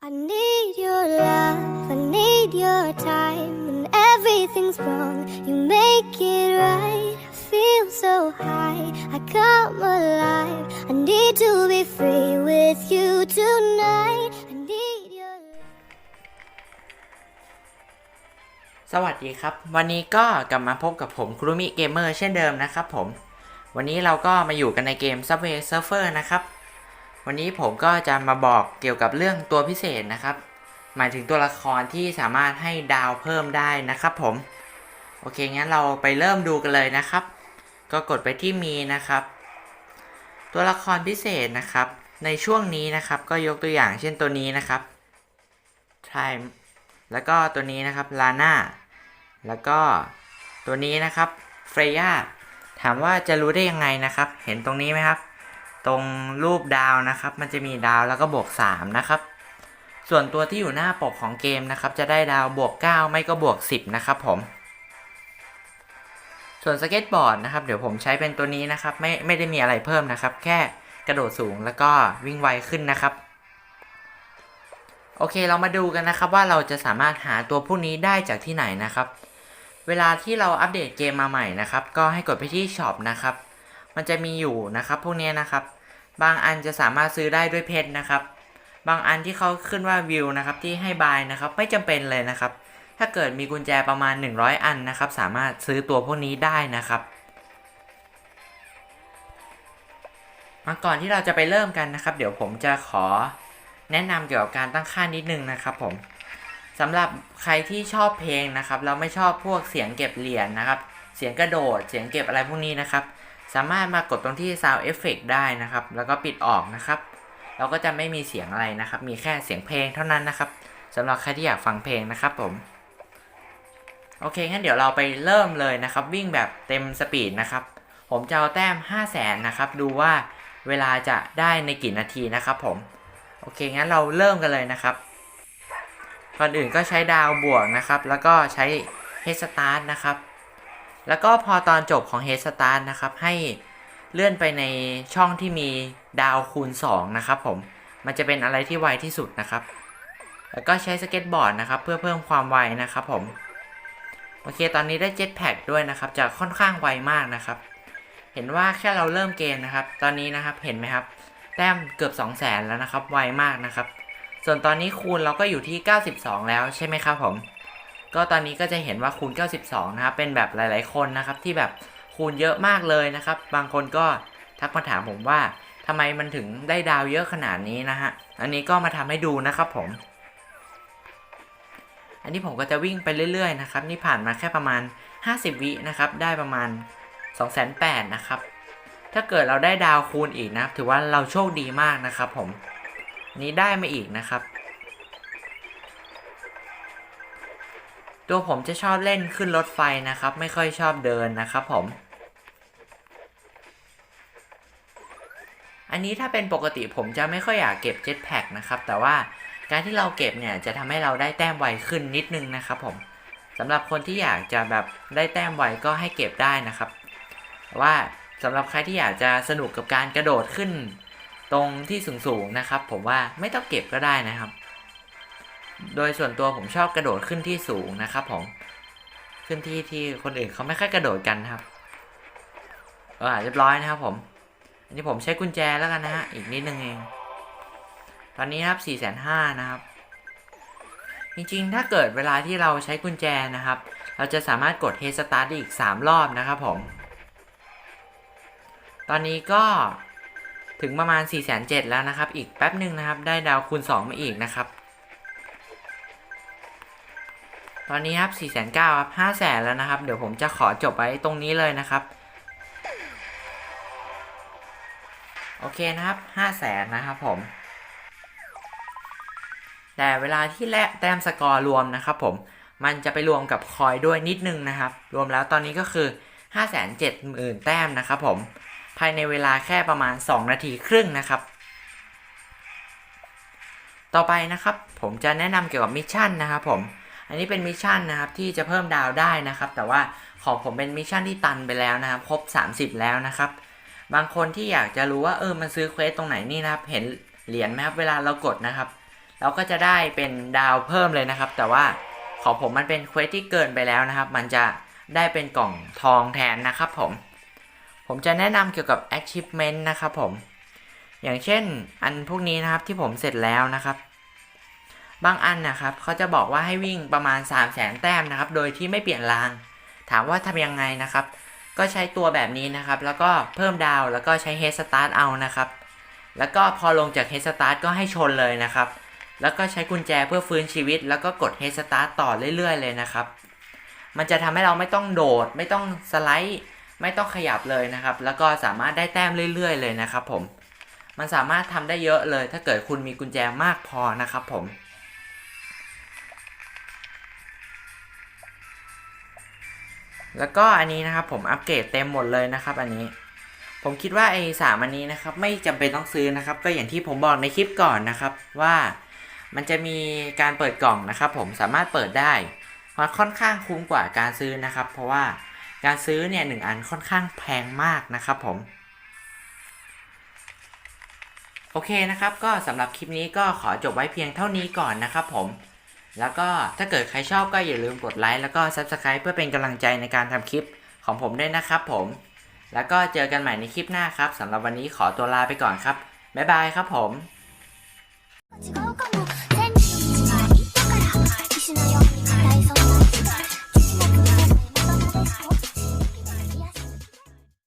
I need your love, I need your time. When everything's wrong, you make it right. I feel so high, I come alive. I need to be free with you tonight. I need your love. สวัสดีครับ วันนี้ก็กลับมาพบกับผมครุมิเกมเมอร์เช่นเดิมนะครับผม วันนี้เราก็มาอยู่กันในเกม Subway Surfer นะครับ วันนี้ผมก็จะมาบอกเกี่ยวกับเรื่องตัวพิเศษนะครับ หมายถึงตัวละครที่สามารถให้ดาวเพิ่มได้นะครับผม โอเคงั้นเราไปเริ่มดูกันเลยนะครับ ก็กดไปที่มีนะครับ ตัวละครพิเศษนะครับ ในช่วงนี้นะครับก็ยกตัวอย่างเช่นตัวนี้นะครับ Time แล้วก็ตัวนี้นะครับลาน่าแล้วก็ตัวนี้นะครับเฟรย่าถามว่าจะรู้ได้ยังไงนะครับ เห็นตรงนี้ไหมครับ ตรงรูปดาวนะครับ มันจะมีดาวแล้วก็บวก 3 นะครับ ส่วนตัวที่อยู่หน้าปกของเกมนะครับ จะได้ดาวบวก 9 ไม่ก็บวก 10 นะครับผม ส่วนสเก็ตบอร์ดนะครับ เดี๋ยวผมใช้เป็นตัวนี้นะครับ ไม่ไม่ได้มีอะไรเพิ่มนะครับ แค่กระโดดสูงแล้วก็วิ่งไวขึ้นนะครับ โอเคเรามาดูกันนะครับว่าเราจะสามารถหาตัวพวกนี้ได้จากที่ไหนนะครับ เวลาที่เราอัปเดตเกมมาใหม่นะครับ ก็ให้กดไปที่ช็อปนะครับ มันจะมีอยู่นะครับพวกนี้นะครับ บางอันจะสามารถซื้อได้ด้วยเพชรนะครับ บางอันที่เขาขึ้นว่าวิวนะครับที่ให้บายนะครับไม่จำเป็นเลยนะครับ ถ้าเกิดมีกุญแจประมาณ 100 อันนะครับ สามารถซื้อตัวพวกนี้ได้นะครับมาก่อนที่เราจะไปเริ่มกันนะครับ เดี๋ยวผมจะขอแนะนำเกี่ยวกับการตั้งค่านิดนึงนะครับ ผมสำหรับใครที่ชอบเพลงนะครับ เราไม่ชอบพวกเสียงเก็บเหรียญนะครับ เสียงกระโดด เสียงเก็บอะไรพวกนี้นะครับ สามารถมากดตรงที่ Sound Effect ได้นะครับ แล้วก็ปิดออกนะครับ เราก็จะไม่มีเสียงอะไรนะครับ มีแค่เสียงเพลงเท่านั้นนะครับสำหรับใครที่อยากฟังเพลงนะครับผม โอเคงั้นเดี๋ยวเราไปเริ่มเลยนะครับ วิ่งแบบเต็มสปีดนะครับ ผมจะเอาแต้ม 5 0 0แสนนะครับ ดูว่าเวลาจะได้ในกี่นาทีนะครับผม โอเคงั้นเราเริ่มกันเลยนะครับก่อนอื่นก็ใช้ดาวบวกนะครับ แล้วก็ใช้ Head Start นะครับ แล้วก็พอตอนจบของ Head Start นะครับ ให้เลื่อนไปในช่องที่มีดาวคูณ 2 นะครับผม มันจะเป็นอะไรที่ไวที่สุดนะครับ แล้วก็ใช้สเก็ตบอร์ดนะครับ เพื่อเพิ่มความไวนะครับผม โอเค ตอนนี้ได้เจ็ตแพ็กด้วยนะครับ จะค่อนข้างไวมากนะครับ เห็นว่าแค่เราเริ่มเกมนะครับ ตอนนี้นะครับ เห็นไหมครับ แต้มเกือบ 2 0 0แสนแล้วนะครับ ไวมากนะครับ ส่วนตอนนี้คูณเราก็อยู่ที่ 92 แล้วใช่ไหมครับผม ก็ตอนนี้ก็จะเห็นว่าคูณ 92 นะครับ เป็นแบบหลาย ๆ คนนะครับ ที่แบบคูณเยอะมากเลยนะครับ บางคนก็ทักมาถามผมว่าทำไมมันถึงได้ดาวเยอะขนาดนี้นะฮะ อันนี้ก็มาทำให้ดูนะครับผม อันนี้ผมก็จะวิ่งไปเรื่อย ๆ นะครับ นี่ผ่านมาแค่ประมาณ 50 วินะครับ ได้ประมาณ 208,000นะครับ ถ้าเกิดเราได้ดาวคูณอีกนะ ถือว่าเราโชคดีมากนะครับผม นี้ได้มาอีกนะครับ ตัวผมจะชอบเล่นขึ้นรถไฟนะครับ ไม่ค่อยชอบเดินนะครับผม อันนี้ถ้าเป็นปกติผมจะไม่ค่อยอยากเก็บเจ็ตแพ็กนะครับ แต่ว่าการที่เราเก็บเนี่ยจะทำให้เราได้แต้มไวขึ้นนิดนึงนะครับผมสำหรับคนที่อยากจะแบบได้แต้มไวก็ให้เก็บได้นะครับว่าสำหรับใครที่อยากจะสนุกกับการกระโดดขึ้น ตรงที่สูงๆนะครับ ผมว่าไม่ต้องเก็บก็ได้นะครับ โดยส่วนตัวผมชอบกระโดดขึ้นที่สูงนะครับผม ขึ้นที่ที่คนอื่นเขาไม่ค่อยกระโดดกันครับเออเรียบร้อยนะครับผมอันนี้ผมใช้กุญแจแล้วกันนะฮะ อีกนิดนึงเอง ตอนนี้ครับ4ี่แสนห้านะครับ จริงๆ ถ้าเกิดเวลาที่เราใช้กุญแจนะครับ เราจะสามารถกด Head Start ได้อีก 3 รอบนะครับผม ตอนนี้ก็ถึงประมาณ4 7 0 0 0แล้วนะครับ อีกแป๊บหนึ่งนะครับ ได้ดาวคูณ 2 มาอีกนะครับ ตอนนี้ครับ4 9 0 0 0ครับ5 0 0 0 0แล้วนะครับ เดี๋ยวผมจะขอจบไว้ตรงนี้เลยนะครับ โอเคนะครับ5 0 0 0 0นะครับผม แต่เวลาที่แลกแต้มสกอร์รวมนะครับผม มันจะไปรวมกับคอยด้วยนิดนึงนะครับ รวมแล้วตอนนี้ก็คือ 5 7 0 0 0 0 แต้มนะครับผม ภายในเวลาแค่ประมาณ 2 นาทีครึ่งนะครับต่อไปนะครับผมจะแนะนำเกี่ยวกับมิชชั่นนะครับผม อันนี้เป็นมิชชั่นนะครับที่จะเพิ่มดาวได้นะครับ แต่ว่าของผมเป็นมิชชั่นที่ตันไปแล้วนะครับ ครบ 30 แล้วนะครับ บางคนที่อยากจะรู้ว่าเออมันซื้อเควสตรงไหนนี่นะครับ เห็นเหรียญไหมครับเวลาเรากดนะครับ เราก็จะได้เป็นดาวเพิ่มเลยนะครับ แต่ว่าของผมมันเป็นเควสที่เกินไปแล้วนะครับ มันจะได้เป็นกล่องทองแทนนะครับผม ผมจะแนะนำเกี่ยวกับ achievement นะครับผม อย่างเช่นอันพวกนี้นะครับที่ผมเสร็จแล้วนะครับ บางอันนะครับเขาจะบอกว่าให้วิ่งประมาณ 3 0 0แสนแต้มนะครับ โดยที่ไม่เปลี่ยนราง ถามว่าทำยังไงนะครับ ก็ใช้ตัวแบบนี้นะครับ แล้วก็เพิ่มดาวแล้วก็ใช้ head start เอานะครับ แล้วก็พอลงจาก head start ก็ให้ชนเลยนะครับ แล้วก็ใช้กุญแจเพื่อฟื้นชีวิต แล้วก็กด head start ต่อเรื่อยๆ เลยนะครับ มันจะทำให้เราไม่ต้องโดด ไม่ต้องสไลด์ ไม่ต้องขยับเลยนะครับ แล้วก็สามารถได้แต้มเรื่อย ๆ เลยนะครับ ผม มันสามารถทำได้เยอะเลย ถ้าเกิดคุณมีกุญแจมากพอนะครับ ผม แล้วก็อันนี้นะครับผมอัปเกรดเต็มหมดเลยนะครับ อันนี้ ผมคิดว่าไอ้สามอันนี้นะครับ ไม่จำเป็นต้องซื้อนะครับ ก็อย่างที่ผมบอกในคลิปก่อนนะครับ ว่ามันจะมีการเปิดกล่องนะครับ ผมสามารถเปิดได้มันค่อนข้างคุ้มกว่าการซื้อนะครับ เพราะว่าการซื้อเนี่ยหนึ่งอันค่อนข้างแพงมากนะครับผมโอเคนะครับ ก็สำหรับคลิปนี้ก็ขอจบไว้เพียงเท่านี้ก่อนนะครับผม แล้วก็ถ้าเกิดใครชอบก็อย่าลืมกดไลค์แล้วก็ Subscribe เพื่อเป็นกำลังใจในการทำคลิปของผมด้วยนะครับผม แล้วก็เจอกันใหม่ในคลิปหน้าครับสำหรับวันนี้ขอตัวลาไปก่อนครับ บ๊ายบายครับผม